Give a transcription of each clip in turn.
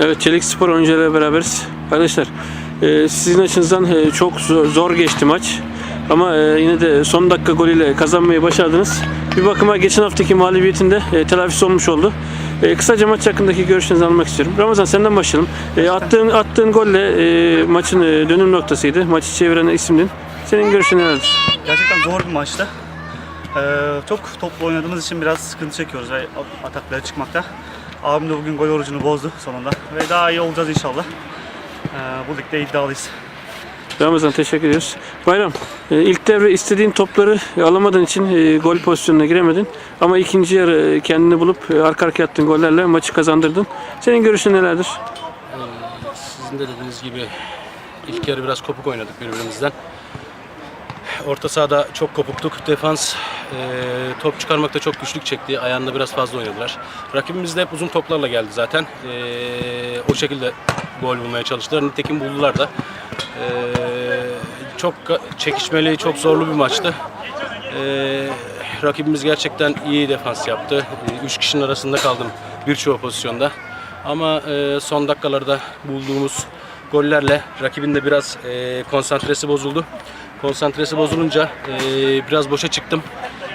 Evet Çelik Spor oyuncularıyla beraberiz. Arkadaşlar e, sizin açınızdan e, çok zor, zor geçti maç. Ama e, yine de son dakika golüyle kazanmayı başardınız. Bir bakıma geçen haftaki mağlubiyetinde e, telafisi olmuş oldu. E, kısaca maç hakkındaki görüşlerinizi almak istiyorum. Ramazan senden başlayalım. E, attığın attığın golle e, maçın e, dönüm noktasıydı. Maçı çeviren isimdin. Senin görüşün nelerdir? Gerçekten zor bir maçtı. Ee, çok toplu oynadığımız için biraz sıkıntı çekiyoruz ve ataklara çıkmakta. Abim de bugün gol orucunu bozdu sonunda ve daha iyi olacağız inşallah. Ee, bu ligde iddialıyız. Ramazan teşekkür ediyoruz. Bayram, e, ilk devre istediğin topları alamadığın için e, gol pozisyonuna giremedin. Ama ikinci yarı e, kendini bulup arka arkaya attığın gollerle maçı kazandırdın. Senin görüşün nelerdir? Sizin de dediğiniz gibi ilk yarı biraz kopuk oynadık birbirimizden. Orta sahada çok kopuktuk. Defans e, top çıkarmakta çok güçlük çekti. Ayağında biraz fazla oynadılar. Rakibimiz de hep uzun toplarla geldi zaten. E, o şekilde gol bulmaya çalıştılar. Nitekim buldular da. E, çok çekişmeli, çok zorlu bir maçtı. E, rakibimiz gerçekten iyi defans yaptı. E, üç kişinin arasında kaldım birçoğu pozisyonda. Ama e, son dakikalarda bulduğumuz gollerle rakibin de biraz e, konsantresi bozuldu. Konsantresi bozulunca e, biraz boşa çıktım.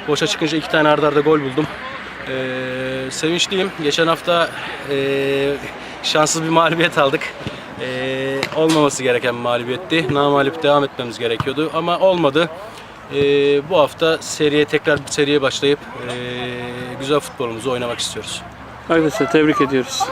Boşa çıkınca iki tane arda arda gol buldum. E, sevinçliyim. Geçen hafta e, şanssız bir mağlubiyet aldık. E, olmaması gereken bir mağlubiyetti. Namalip devam etmemiz gerekiyordu ama olmadı. E, bu hafta seriye tekrar seriye başlayıp e, güzel futbolumuzu oynamak istiyoruz. Arkadaşlar tebrik ediyoruz.